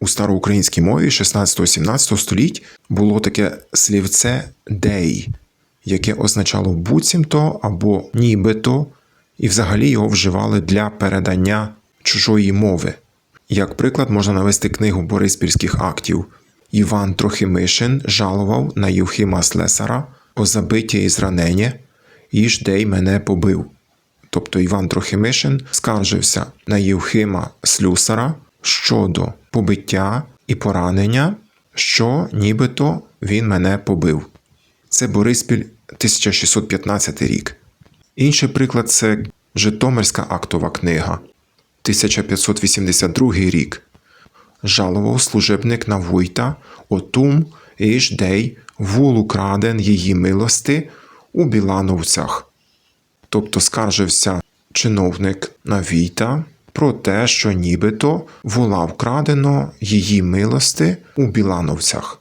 У староукраїнській мові 16-17 століть було таке слівце дей, яке означало буцімто або нібито, і взагалі його вживали для передання чужої мови. Як приклад можна навести книгу Бориспільських актів. Іван Трохимишин жалував на Євхима Слесара о забиття і зранення, і ж дей мене побив. Тобто Іван Трохимишин скаржився на Євхима Слюсара щодо побиття і поранення, що нібито він мене побив. Це Бориспіль 1615 рік. Інший приклад це Житомирська актова книга 1582 рік. Жалував служебник на Вуйта отум іж дей вул украден її милости у Білановцях. Тобто скаржився чиновник на Війта про те, що нібито вола вкрадено її милости у Білановцях.